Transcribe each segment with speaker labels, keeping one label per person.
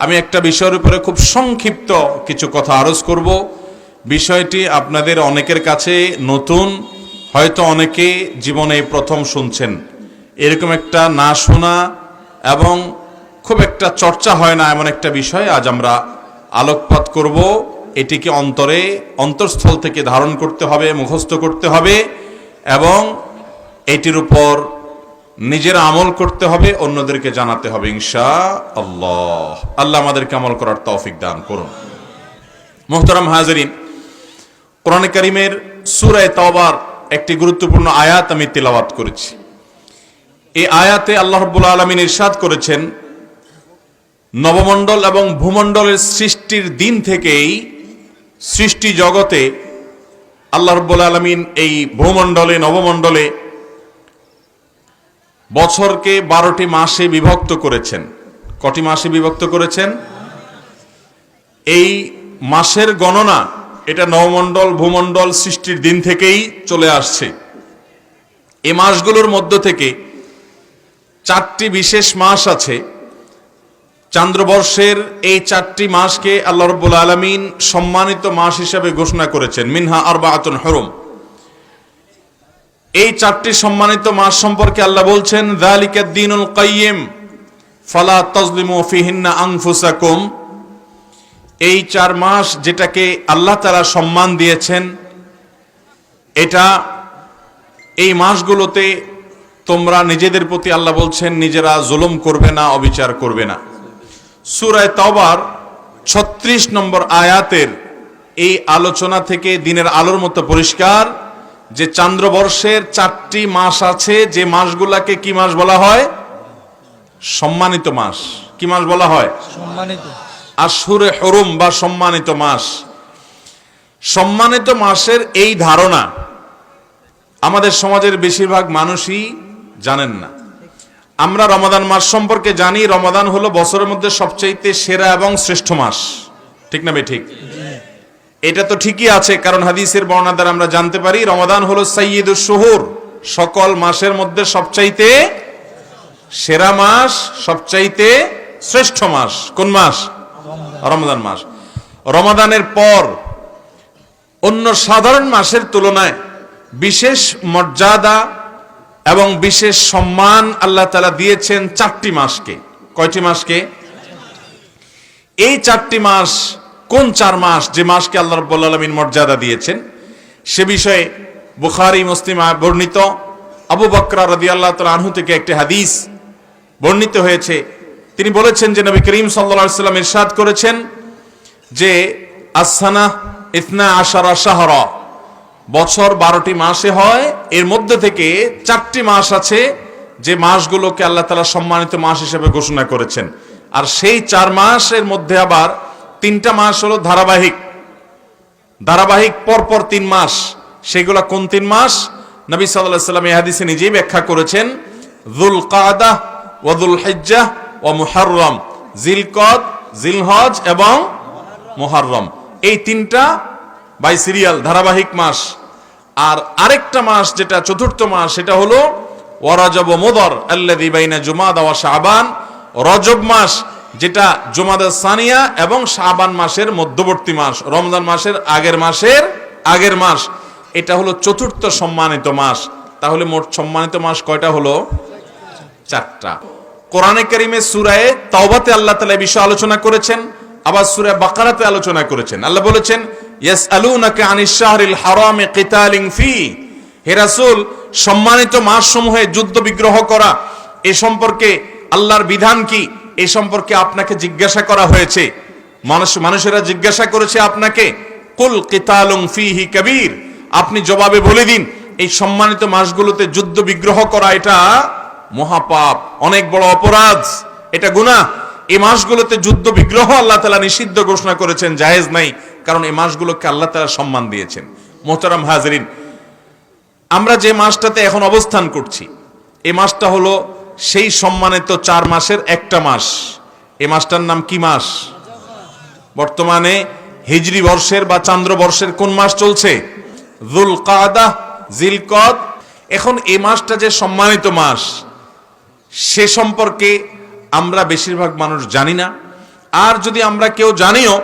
Speaker 1: আমি একটা বিষয়ের উপরে খুব সংক্ষিপ্ত কিছু কথা আরজ করব। বিষয়টি আপনাদের অনেকের কাছে নতুন, হয়তো অনেকে জীবনে প্রথম শুনছেন। এরকম একটা না শোনা এবং খুব একটা চর্চা হয় না এমন একটা বিষয় আজ আমরা আলোকপাত করব। এটিকে অন্তরে, অন্তঃস্থল থেকে ধারণ করতে হবে, মুখস্থ করতে হবে এবং এটির উপর নিজের আমল করতে হবে, অন্যদেরকে জানাতে হবে ইনশা আল্লাহ আল্লাহ আমাদেরকে আমল করার তৌফিক দান করুন। মোহতারাম হাজরিন, কোরআনে করিমের সুরায় তওবার একটি গুরুত্বপূর্ণ আয়াত আমি তেলাওয়াত করেছি। এই আয়াতে আল্লাহ রব্বুল আলমিন ইরশাদ করেছেন, নবমণ্ডল এবং ভূমণ্ডলের সৃষ্টির দিন থেকেই সৃষ্টি জগতে আল্লাহ রব্বুল আলমিন এই ভূমণ্ডলে, নবমণ্ডলে বছরকে বারোটি মাসে বিভক্ত করেছেন। কটি মাসে বিভক্ত করেছেন? এই মাসের গণনা এটা নবমণ্ডল ভূমণ্ডল সৃষ্টির দিন থেকেই চলে আসছে। এই মাসগুলোর মধ্য থেকে চারটি বিশেষ মাস আছে। চান্দ্রবর্ষের এই চারটি মাসকে আল্লাহ রব্বুল আলমিন সম্মানিত মাস হিসেবে ঘোষণা করেছেন। মিনহা আরবাআতুন হরম। এই চারটি সম্মানিত মাস সম্পর্কে আল্লাহ বলছেন দিনুল কাইয়িম, ফালা তাজলিমু ফিহিন্না আনফুসাকুম। এই চার মাস যেটাকে আল্লাহ তারা সম্মান দিয়েছেন, এটা এই মাসগুলোতে তোমরা নিজেদের প্রতি আল্লাহ বলছেন, নিজেরা জুলুম করবে না, অবিচার করবে না। সূরায়ে তওবার 36 নম্বর আয়াতের এই আলোচনা থেকে দিনের আলোর মতো পরিষ্কার। যে চান্দ্রবর্ষের চারটি মাস আছে যে মাসগুলাকে কি মাস বলা হয়? সম্মানিত মাস। কি মাস বলা হয়?
Speaker 2: সম্মানিত
Speaker 1: আশুরে হরুম বা সম্মানিত মাস। সম্মানিত মাসের এই ধারণা আমাদের সমাজের বেশিরভাগ মানুষই জানেন না। আমরা রমাদান মাস সম্পর্কে জানি রমাদান হলো বছরের মধ্যে সবচাইতে সেরা এবং শ্রেষ্ঠ মাস। ঠিক না ভাই ঠিক? এটা তো ঠিকই আছে, কারণ হাদিসের বর্ণনা দ্বারা আমরা জানতে পারি, রমাদান হলো সাইয়দুস শহুর, সকল মাসের মধ্যে সবচাইতে সেরা মাস, সবচাইতে শ্রেষ্ঠ মাস। কোন মাস? রমাদান মাস। রমাদানের পর অন্য সাধারণ মাসের তুলনায় বিশেষ মর্যাদা এবং বিশেষ সম্মান আল্লাহ তালা দিয়েছেন চারটি মাসকে। কয়টি মাসকে? এই চারটি মাস কোন চার মাস যে মাসকে আল্লাহ রব্বুল আলমিন মর্যাদা দিয়েছেন? সে বিষয়ে বুখারি, মুসলিম বর্ণিত। আবু বকরা রদি আল্লাহ আনহু থেকে একটি হাদিস বর্ণিত হয়েছে। তিনি বলেছেন যে নবী করিম সাল্লা সাল্লাম ইরশাদ করেছেন যে আসানা ইতনা আশারা শাহরা। বছর বারোটি মাসে হয়, এর মধ্যে থেকে চারটি মাস আছে যে মাসগুলোকে আল্লাহ তালা সম্মানিত মাস হিসেবে ঘোষণা করেছেন। আর সেই চার মাসের মধ্যে আবার তিনটা মাস হলো ধারাবাহিক। ধারাবাহিক পরপর তিন মাস। সেগুলা কোন তিন মাস? নবী সাল্লাহ সাল্লাম হাদিসে নিজেই ব্যাখ্যা করেছেন জুল কাদা ওয়াদুল হেজ্জা ও মুহাররম। জিলকদ, জিলহজ এবং মুহাররম। এই তিনটা বাই সিরিয়াল, ধারাবাহিক মাস। আর আরেকটা মাস যেটা চতুর্থ মাস, সেটা হলো ওয়ারাজব মোদর আল্লাদি বাইনা জুমাদা ওয়া শাবান। রজব মাস যেটা জুমাদা সানিয়া এবং শাবান মাসের মধ্যবর্তী মাস, রমজান মাসের আগের মাসের আগের মাস। এটা হলো চতুর্থ সম্মানিত মাস। তাহলে মোট সম্মানিত মাস কয়টা হলো? চারটা। কোরআনে কারিমে সুরায়ে তাওবাতে আল্লাহ এই বিষয়ে আলোচনা করেছেন, আবার সুরায় বাকারাতে আলোচনা করেছেন। আল্লাহ বলেছেন, ইয়াসআলুনাকা আনিশ শাহরিল হারামে কিতালিন ফি। হে রাসূল, সম্মানিত মাসসমূহে যুদ্ধ বিগ্রহ করা, এ সম্পর্কে আল্লাহর বিধান কি? এ সম্পর্কে আপনাকে জিজ্ঞাসা করা হয়েছে। মানুষ, মানুষেরা জিজ্ঞাসা করেছে আপনাকে, কুল কিতালুন ফিহি কবির। আপনি জবাবে বলে দিন, এই সম্মানিত মাসগুলোতে যুদ্ধ বিগ্রহ করা এটা মহাপাপ, অনেক বড় অপরাধ, এটা গুনাহ। এই মাসগুলোতে যুদ্ধ বিগ্রহ আল্লাহ তালা নিষিদ্ধ ঘোষণা করেছেন, জায়েজ নাই, কারণ এই মাসগুলোকে আল্লাহ তালা সম্মান দিয়েছেন। মোহতারাম হাজরিন, আমরা যে মাসটাতে এখন অবস্থান করছি, এই মাসটা হলো সেই সম্মানিত চার মাসের একটা মাস। এ মাসটার নাম কি মাস? বর্তমানে হিজরি বর্ষের বা চান্দ্র বর্ষের কোন মাস চলছে? জুল কাদা জিলকদ। এখন এ মাসটা যে সম্মানিত মাস, সে সম্পর্কে আমরা বেশিরভাগ মানুষ জানি না। আর যদি আমরা কেউ জানিও,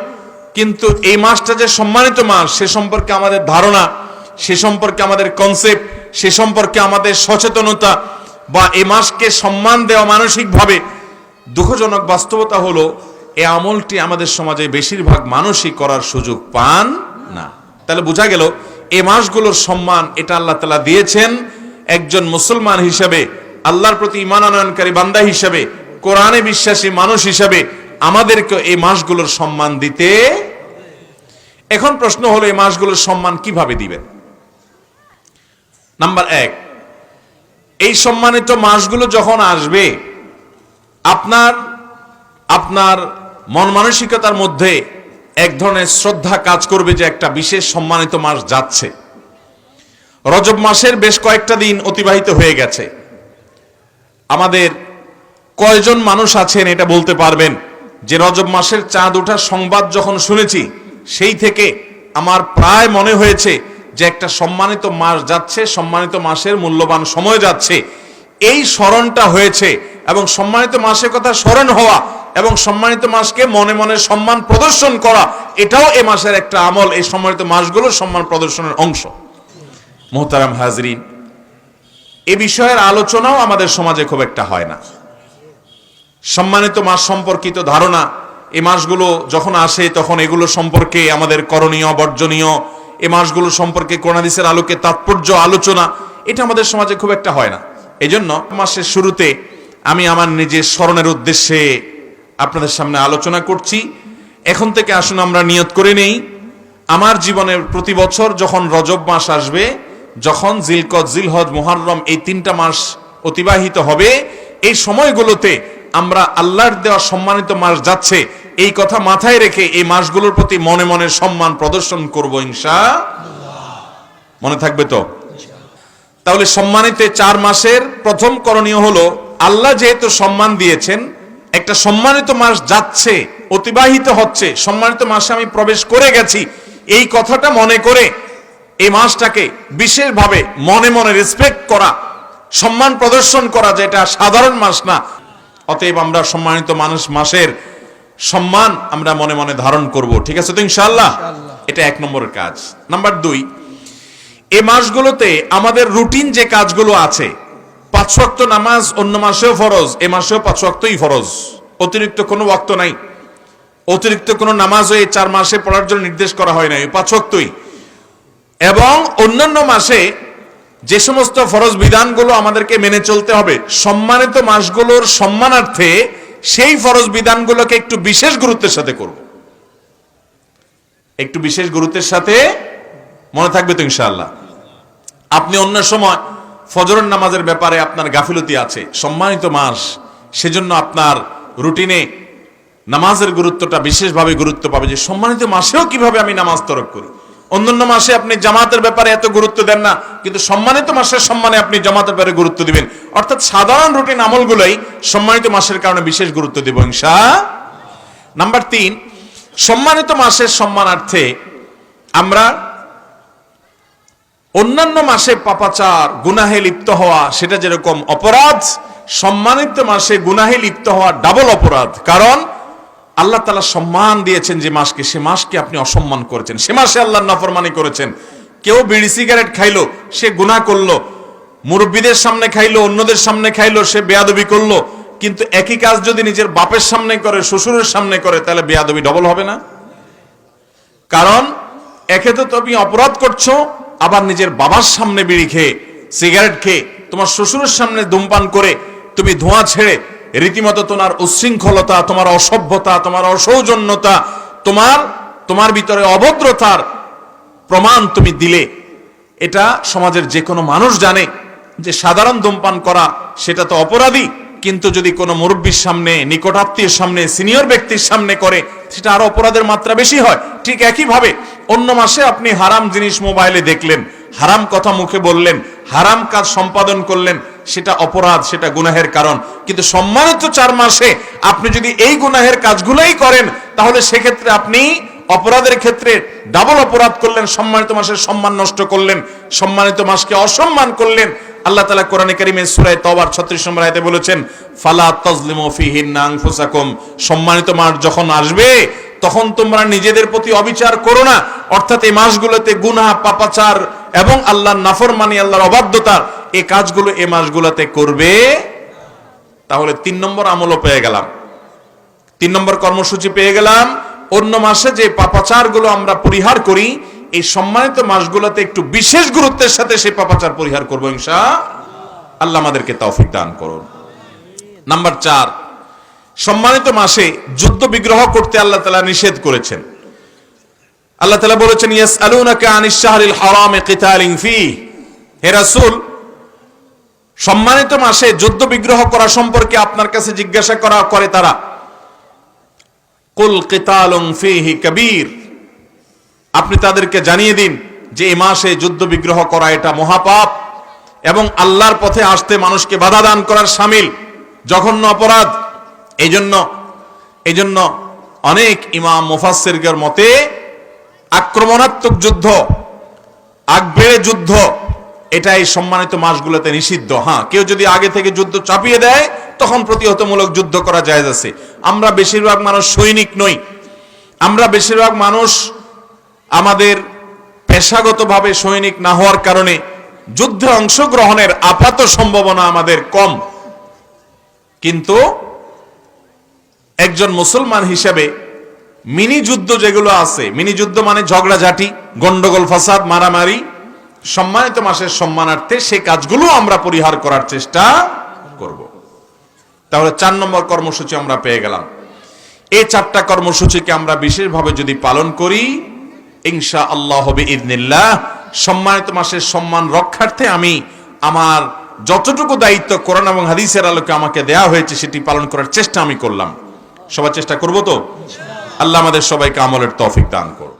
Speaker 1: কিন্তু এই মাসটা যে সম্মানিত মাস, সে সম্পর্কে আমাদের ধারণা, সে সম্পর্কে আমাদের কনসেপ্ট সে সম্পর্কে আমাদের সচেতনতা বা এ মাসকে সম্মান দেওয়া মানসিকভাবে দুঃখজনক বাস্তবতা হলো এই আমলটি আমাদের সমাজে বেশিরভাগ মানুষই করার সুযোগ পান না। তাহলে বোঝা গেল, এ মাসগুলোর সম্মান এটা আল্লাহ তালা দিয়েছেন একজন মুসলমান হিসেবে, আল্লাহর প্রতি ইমান আনয়নকারী বান্দা হিসেবে, কোরআনে বিশ্বাসী মানুষ হিসেবে আমাদেরকে এই মাসগুলোর সম্মান দিতে। এখন প্রশ্ন হলো এই মাসগুলোর সম্মান কীভাবে দিবেন? নাম্বার এক এই সম্মানিত মাসগুলো যখন আসবে, আপনার আপনার মন মানসিকতার মধ্যে এক ধরনের শ্রদ্ধা কাজ করবে যে একটা বিশেষ সম্মানিত মাস যাচ্ছে। রজব মাসের বেশ কয়েকটা দিন অতিবাহিত হয়ে গেছে। আমাদের কয়জন মানুষ আছেন এটা বলতে পারবেন যে রজব মাসের চাঁদ ওঠার সংবাদ যখন শুনেছি, সেই থেকে আমার প্রায় মনে হয়েছে যে একটা সম্মানিত মাস যাচ্ছে, সম্মানিত মাসের মূল্যবান সময় যাচ্ছে। এই স্মরণটা হয়েছে এবং সম্মানিত মাসের কথা স্মরণ হওয়া এবং সম্মানিত মাসকে মনে মনে সম্মান প্রদর্শন করা, এটাও এ মাসের একটা আমল। এই সম্মানিত মাসগুলোর সম্মান প্রদর্শনের অংশ। মোহতারাম হাজরিন, এ বিষয়ের আলোচনাও আমাদের সমাজে খুব একটা হয় না। সম্মানিত মাস সম্পর্কিত ধারণা এই মাসগুলো যখন আসে তখন এগুলো সম্পর্কে আমাদের করণীয়, বর্জনীয় এই মাসগুলো সম্পর্কে কোরআনিসের আলোকে তাৎপর্য, আলোচনা, এটা আমাদের সমাজে খুব একটা হয় না। এজন্য মাসের শুরুতে আমি আমার নিজের স্মরণের উদ্দেশ্যে আপনাদের সামনে আলোচনা করছি। এখন থেকে আসুন আমরা নিয়ত করে নেই। আমার জীবনের প্রতি বছর যখন রজব মাস আসবে, যখন জিলকত, জিলহজ, মোহাররম এই তিনটা মাস অতিবাহিত হবে, এই সময়গুলোতে আমরা আল্লাহর দেওয়া সম্মানিত মাস যাচ্ছে এই কথা মাথায় রেখে এই মাসগুলোর প্রতি মনে মনে সম্মান প্রদর্শন করব, ইনশা মনে থাকবে তো? তাহলে সম্মানিত চার মাসের প্রথম করণীয় হলো, আল্লাহ যেহেতু সম্মান দিয়েছেন, একটা সম্মানিত মাস যাচ্ছে, অতিবাহিত হচ্ছে, সম্মানিত মাসে আমি প্রবেশ করে গেছি, এই কথাটা মনে করে এই মাসটাকে বিশেষভাবে মনে মনে রেসপেক্ট করা, সম্মান প্রদর্শন করা, যেটা সাধারণ মাস না। অতএব আমরা সম্মানিত মানুষ মাসের সম্মান আমরা মনে মনে ধারণ করব ঠিক আছে তো ইনশাআল্লাহ? এটা এক নম্বরের কাজ। নাম্বার দুই এই মাসগুলোতে আমাদের রুটিন যে কাজগুলো আছে পাঁচ ওয়াক্ত নামাজ অন্য মাসেও ফরজ এ মাসেও পাঁচ ওয়াক্তই ফরজ। অতিরিক্ত কোনো ওয়াক্ত নাই। অতিরিক্ত কোনো নামাজ এই চার মাসে পড়ার জন্য নির্দেশ করা হয় না এই পাঁচ ওয়াক্তই। এবং অন্যান্য মাসে যে সমস্ত ফরজ বিধানগুলো আমাদেরকে মেনে চলতে হবে সম্মানিত মাসগুলোর সম্মানার্থে সেই ফরজ বিধানগুলোকে একটু বিশেষ গুরুত্বের সাথে করব। একটু বিশেষ গুরুত্বের সাথে মনে থাকবে তো ইনশাআল্লাহ। আপনি অন্য সময় ফজরের নামাজের ব্যাপারে আপনার গাফিলতি আছে, সম্মানিত মাস সেজন্য আপনার রুটিনে নামাজের গুরুত্বটা বিশেষভাবে গুরুত্ব পাবে যে সম্মানিত মাসেও কীভাবে আমি নামাজ তরক করি। অন্যান্য মাসে আপনি জামাতের ব্যাপারে এত গুরুত্ব দেন না, কিন্তু সম্মানিত মাসের সম্মানে আপনি জামাতের ব্যাপারে গুরুত্ব দিবেন। অর্থাৎ সাধারণ রুটিন আমলগুলোই সম্মানিত মাসের কারণে বিশেষ গুরুত্ব দিব, ইনশা নাম্বার তিন, সম্মানিত মাসের সম্মানার্থে আমরা অন্যান্য মাসে পাপাচার, গুনাহে লিপ্ত হওয়া, সেটা যেরকম অপরাধ, সম্মানিত মাসে গুনাহে লিপ্ত হওয়া ডাবল অপরাধ। কারণ আল্লাহ তালা সম্মান দিয়েছেন যে মাসকে, সে মাসকে আপনি অসম্মান করেছেন। সে মাসে আল্লাহ নফরমানি করেছেন। কেউ বিড়ি সিগারেট খাইলো, সে গুনাহ করল। মুরব্বীদের সামনে খাইলো, অন্যদের সামনে খাইলো, সে বেয়াদবি করল। কিন্তু একই কাজ যদি নিজের বাপের সামনে করে, শ্বশুরের সামনে করে, তাহলে বেয়াদবি ডবল হবে না। কারণ, একে তো তুমি অপরাধ করছ, আবার নিজের বাবার সামনে বিড়ি খেয়ে, সিগারেট খেয়ে, তোমার শ্বশুরের সামনে ধূমপান করে, তুমি ধোঁয়া ছেড়ে রীতিমতো তোমার উচ্ছৃঙ্খলতা, তোমার অসভ্যতা, তোমার অসৌজন্যতা, তোমার তোমার ভিতরে অভদ্রতার প্রমাণ তুমি দিলে। এটা সমাজের যে কোনো মানুষ জানে যে সাধারণ ধূমপান করা সেটা তো অপরাধী, কিন্তু যদি কোনো মুরব্বীর সামনে নিকটাত্মীয়ের সামনে, সিনিয়র ব্যক্তির সামনে করে, সেটা আরও অপরাধের মাত্রা বেশি হয়। ঠিক একইভাবে অন্য মাসে আপনি হারাম জিনিস মোবাইলে দেখলেন, হারাম কথা মুখে বললেন, হারাম কাজ সম্পাদন করলেন সেটা অপরাধ, সেটা গুনাহের কারণ। কিন্তু সম্মানিত চার মাসে আপনি যদি এই গুনাহের কাজগুলোই করেন, তাহলে সেক্ষেত্রে আপনি অপরাধের ক্ষেত্রে ডাবল অপরাধ করলেন, সম্মানিত মাসের সম্মান নষ্ট করলেন, সম্মানিত মাসকে অসম্মান করলেন। আল্লাহ তালা কোরআনে কারিমে সুরায় তবার ছত্রিশ নম্বর আয়তে বলেছেন, ফালা তজলিমু সম্মানিত মাস যখন আসবে, তখন তোমরা নিজেদের প্রতি অবিচার করো না। অর্থাৎ এই মাসগুলোতে গুনাহ, পাপাচার এবং আল্লাহর নাফরমানি, আল্লাহর অবাধ্যতার এই কাজগুলো এই মাসগুলোতে করবে, তাহলে তিন নম্বর আমলও পেয়ে গেলাম। তিন নম্বর কর্মসূচি পেয়ে গেলাম। অন্য মাসে যে পাপাচারগুলো আমরা পরিহার করি, এই সম্মানিত মাসগুলোতে একটু বিশেষ গুরুত্বের সাথে সেই পাপাচার পরিহার করব ইনশা আল্লাহ আমাদেরকে তৌফিক দান করুন। নাম্বার চার, সম্মানিত মাসে যুদ্ধ বিগ্রহ করতে আল্লাহ তালা নিষেধ করেছেন। আল্লাহ তালা বলেছেন ইয়াস আলুনাকে আনিস শাহরিল হারামে কিতালিং ফি হে রাসূল সম্মানিত মাসে যুদ্ধ বিগ্রহ করা সম্পর্কে আপনার কাছে জিজ্ঞাসা করা করে তারা। কুল ফিহি কবির। আপনি তাদেরকে জানিয়ে দিন যে এই মাসে যুদ্ধ বিগ্রহ করা এটা মহাপাপ এবং আল্লাহর পথে আসতে মানুষকে বাধা দান করার সামিল, জঘন্য অপরাধ। এই জন্য এই জন্য অনেক ইমাম মুফাসসিরদের মতে আক্রমণাত্মক যুদ্ধ আগবেড়ে যুদ্ধ এটা এই সম্মানিত মাসগুলোতে নিষিদ্ধ হ্যাঁ? কেউ যদি আগে থেকে যুদ্ধ চাপিয়ে দেয়, তখন প্রতিহতমূলক যুদ্ধ করা যায় আছে। আমরা বেশিরভাগ মানুষ সৈনিক নই। আমরা বেশিরভাগ মানুষ আমাদের পেশাগতভাবে সৈনিক না হওয়ার কারণে যুদ্ধে অংশগ্রহণের আপাত সম্ভাবনা আমাদের কম। কিন্তু একজন মুসলমান হিসেবে মিনি যুদ্ধ যেগুলো আছে, মিনি যুদ্ধ মানে ঝগড়াঝাটি, গন্ডগোল, ফাসাদ, মারামারি সম্মানিত মাসের সম্মানার্থে সেই কাজগুলো আমরা পরিহার করার চেষ্টা করব। তাহলে চার নম্বর কর্মসূচি আমরা পেয়ে গেলাম। এই চারটা কর্মসূচিকে আমরা বিশেষভাবে যদি পালন করি ইনশা আল্লাহ হবে ইদনিল্লাহ সম্মানিত মাসের সম্মান রক্ষার্থে আমি আমার যতটুকু দায়িত্ব কোরআন এবং হাদিসের আলোকে আমাকে দেয়া হয়েছে সেটি পালন করার চেষ্টা আমি করলাম। সবার চেষ্টা করব তো? আল্লাহ আমাদের সবাইকে আমলের তৌফিক দান করুন